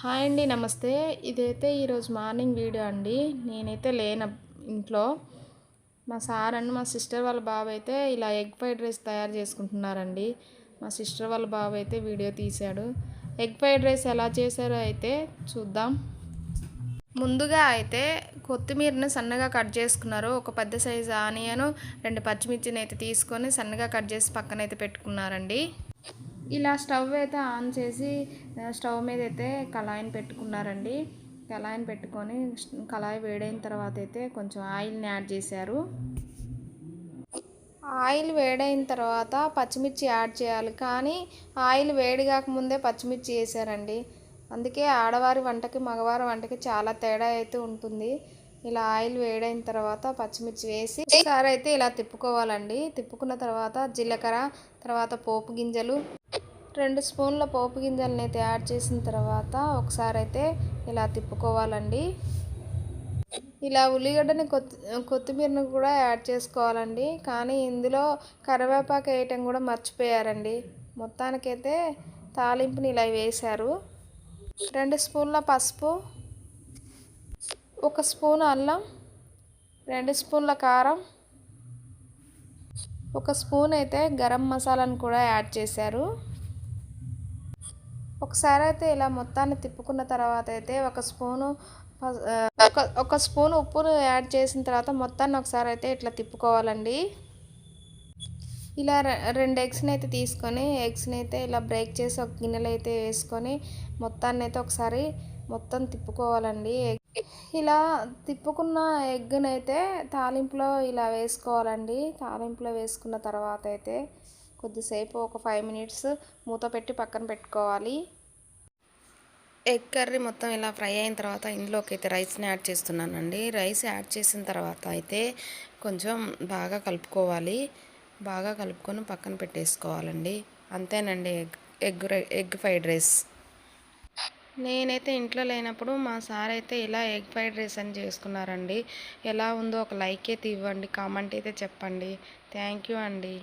Hi అండి నమస్తే. ఇదైతే ఈరోజు మార్నింగ్ వీడియో అండి. నేనైతే లేన ఇంట్లో. మా సార్ అండ్ మా సిస్టర్ వాళ్ళ బాబు అయితే ఇలా ఎగ్ ఫ్రైడ్ రైస్ తయారు చేసుకుంటున్నారండి. మా సిస్టర్ వాళ్ళ బాబు అయితే వీడియో తీశాడు. ఎగ్ ఫ్రైడ్ రైస్ ఎలా చేశారో అయితే చూద్దాం. ముందుగా అయితే కొత్తిమీరని సన్నగా కట్ చేసుకున్నారు. ఒక పెద్ద సైజు ఆనియను రెండు పచ్చిమిర్చిని అయితే తీసుకొని సన్నగా కట్ చేసి పక్కన అయితే పెట్టుకున్నారండి. ఇలా స్టవ్ అయితే ఆన్ చేసి స్టవ్ మీద అయితే కళాయిని పెట్టుకున్నారండి. కళాయిని పెట్టుకొని కళాయి వేడైన తర్వాత అయితే కొంచెం ఆయిల్ని యాడ్ చేశారు. ఆయిల్ వేడైన తర్వాత పచ్చిమిర్చి యాడ్ చేయాలి కానీ ఆయిల్ వేడి కాకముందే పచ్చిమిర్చి వేసారండి. అందుకే ఆడవారి వంటకి మగవారి వంటకి చాలా తేడా అయితే ఉంటుంది. ఇలా ఆయిల్ వేడైన తర్వాత పచ్చిమిర్చి వేసి ఒకసారి అయితే ఇలా తిప్పుకోవాలండి. తిప్పుకున్న తర్వాత జీలకర్ర తర్వాత పోపు గింజలు రెండు స్పూన్ల పోపు గింజల్ని అయితే యాడ్ చేసిన తర్వాత ఒకసారి అయితే ఇలా తిప్పుకోవాలండి. ఇలా ఉల్లిగడ్డని కొత్తి కొత్తిమీరని కూడా యాడ్ చేసుకోవాలండి. కానీ ఇందులో కరివేపాకు వేయటం కూడా మర్చిపోయారండి. మొత్తానికైతే తాలింపుని ఇలా వేశారు. రెండు స్పూన్ల పసుపు ఒక స్పూన్ అల్లం రెండు స్పూన్ల కారం ఒక స్పూన్ అయితే గరం మసాలాను కూడా యాడ్ చేశారు. ఒకసారి అయితే ఇలా మొత్తాన్ని తిప్పుకున్న తర్వాత అయితే ఒక స్పూను ఒక ఒక స్పూన్ ఉప్పును యాడ్ చేసిన తర్వాత మొత్తాన్ని ఒకసారి అయితే ఇట్లా తిప్పుకోవాలండి. ఇలా రెండు ఎగ్స్ని అయితే తీసుకొని ఎగ్స్ని అయితే ఇలా బ్రేక్ చేసి ఒక గిన్నెలు అయితే వేసుకొని మొత్తాన్ని అయితే ఒకసారి మొత్తం తిప్పుకోవాలండి. ఇలా తిప్పుకున్న ఎగ్ని అయితే తాలింపులో ఇలా వేసుకోవాలండి. తాలింపులో వేసుకున్న తర్వాత అయితే కొద్దిసేపు ఒక ఫైవ్ మినిట్స్ మూత పెట్టి పక్కన పెట్టుకోవాలి. ఎగ్ కర్రీ మొత్తం ఇలా ఫ్రై అయిన తర్వాత ఇందులోకి అయితే రైస్ని యాడ్ చేస్తున్నానండి. రైస్ యాడ్ చేసిన తర్వాత అయితే కొంచెం బాగా కలుపుకోవాలి. బాగా కలుపుకొని పక్కన పెట్టేసుకోవాలండి. అంతేనండి egg egg egg fried rice. నేనైతే ఇంట్లో లేనప్పుడు మా సార్ అయితే ఇలా ఎగ్ ఫ్రైడ్ రైస్ అని చేసుకున్నారండి. ఎలా ఉందో ఒక లైక్ అయితే ఇవ్వండి కామెంట్ అయితే చెప్పండి. థ్యాంక్ యూ అండి.